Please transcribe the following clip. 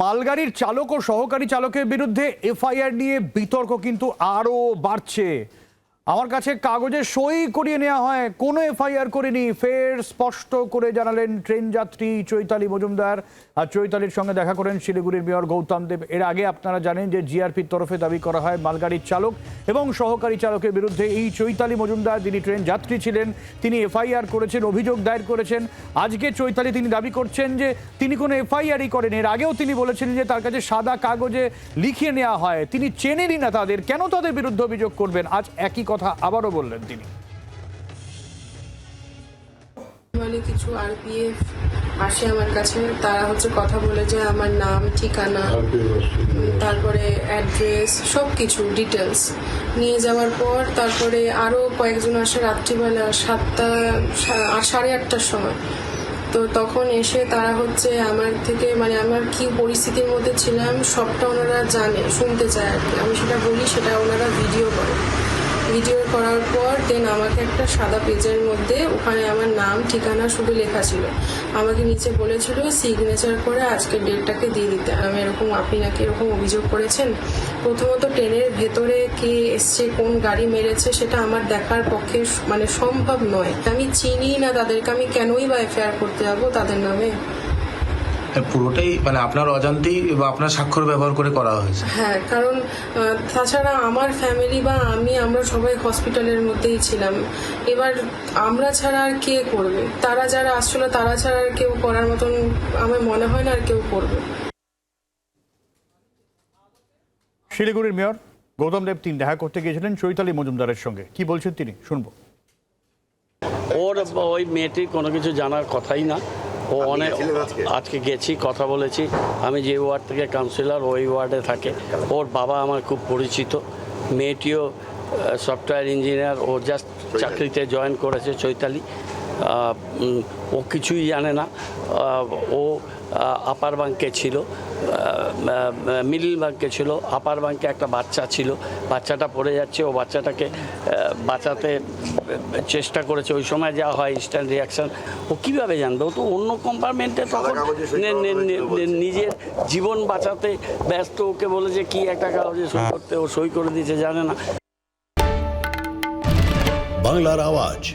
মালগাড়ির চালক ও সহকারী চালকের বিরুদ্ধে এফআইআর নিয়ে বিতর্ক কিন্তু আরও বাড়ছে। আমার কাছে কাগজে সই করিয়ে নেওয়া হয়। কোনো এফআইআর করিনি। ফের স্পষ্ট করে জানালেন ট্রেন যাত্রী চৈতালি মজুমদার। আর চৈতালির সঙ্গে দেখা করেন শিলিগুড়ির মেয়র গৌতম দেব। এর আগে আপনারা জানেন যে জিআরপির তরফে দাবি করা হয় মালগাড়ির চালক এবং সহকারী চালকের বিরুদ্ধে। এই চৈতালি মজুমদার যিনি ট্রেন যাত্রী ছিলেন, তিনি এফআইআর করেছেন, অভিযোগ দায়ের করেছেন। আজকে চৈতালি তিনি দাবি করছেন যে তিনি কোনো এফআইআরই করেন। এর আগেও তিনি বলেছিলেন যে তার কাছে সাদা কাগজে লিখিয়ে নেওয়া হয়। তিনি চেনেনই না তাদের। কেন তাদের বিরুদ্ধে অভিযোগ করবেন? আজ একই কথা আবারও বললেন তিনি। মানে কিছু আরপিএফ আসে আমার কাছে, তারা হচ্ছে কথা বলে যে আমার নাম, ঠিকানা, তারপরে অ্যাড্রেস সব কিছু ডিটেলস নিয়ে যাওয়ার পর তারপরে আরও কয়েকজন আসে রাত্রিবেলা সাতটা সাড়ে আটটার সময়। তো তখন এসে তারা হচ্ছে আমার থেকে মানে আমার কি পরিস্থিতির মধ্যে ছিলাম, সবটা ওনারা জানে, শুনতে চায় আর কি। আমি সেটা বলি, সেটা ওনারা ভিডিও করে। ভিডিও করার পর দেন আমাকে একটা সাদা পেজের মধ্যে ওখানে আমার নাম, ঠিকানা শুধু লেখা ছিল। আমাকে নিচে বলেছিল সিগনেচার করে আজকে ডেটটাকে দিয়ে দিতে। আমি এরকম আপনি নাকি এরকম অভিযোগ করেছেন? প্রথমত ট্রেনের ভেতরে কে এসছে, কোন গাড়ি মেরেছে, সেটা আমার দেখার পক্ষে মানে সম্ভব নয়। আমি চিনি না তাদেরকে, আমি কেনই বা এফআইআর করতে যাব তাদের নামে? পুরোটাই মানে আপনার অজান্তেই বা আপনার স্বাক্ষর ব্যবহার করে করা হয়েছে। হ্যাঁ কারণ তাছাড়া আমার ফ্যামিলি বা আমি আমরা সবাই হসপিটালের মধ্যেই ছিলাম। এবার আমরা ছাড়া আর কে করবে? তারা যারা আসছিল তারা ছাড়া আর কেউ করার মতন আমার মনে হয় না আর কেউ করবে। শিলিগুড়ির মেয়র গৌতম দেব তিনি দেখা করতে গিয়েছিলেন চৈতালি মজুমদারের সঙ্গে। কি বলছেন তিনি? শুনব। ওর ওই মেয়েটির কোনো কিছু জানার কথাই না। ও অনেক আজকে? গেছি কথা বলেছি। আমি যে ওয়ার্ড থেকে কাউন্সিলর ওই ওয়ার্ডে থাকে। ওর বাবা আমার খুব পরিচিত। মেয়েটিও সফটওয়্যার ইঞ্জিনিয়ার ও জাস্ট চাকরিতে জয়েন করেছে চৈতালি। ও কিছুই জানে না। ও আপার ব্যাংকে ছিল। মিডিল ব্যাংকে ছিল। আপার ব্যাংকে একটা বাচ্চা ছিল। বাচ্চাটা পড়ে যাচ্ছে। ও বাচ্চাটাকে বাঁচাতে চেষ্টা করেছে। ওই সময় যা হয় ইনস্ট্যান্ট রিয়াকশন ও কীভাবে জানবে? ও তো অন্য কম্পার্টমেন্টে তখন নে- নে- নে- নে- নিজের জীবন বাঁচাতে ব্যস্ত। ওকে বলে যে কি একটা কাগজে সই করতে? ও সই করে দিয়েছে জানে না। বাংলার আওয়াজ।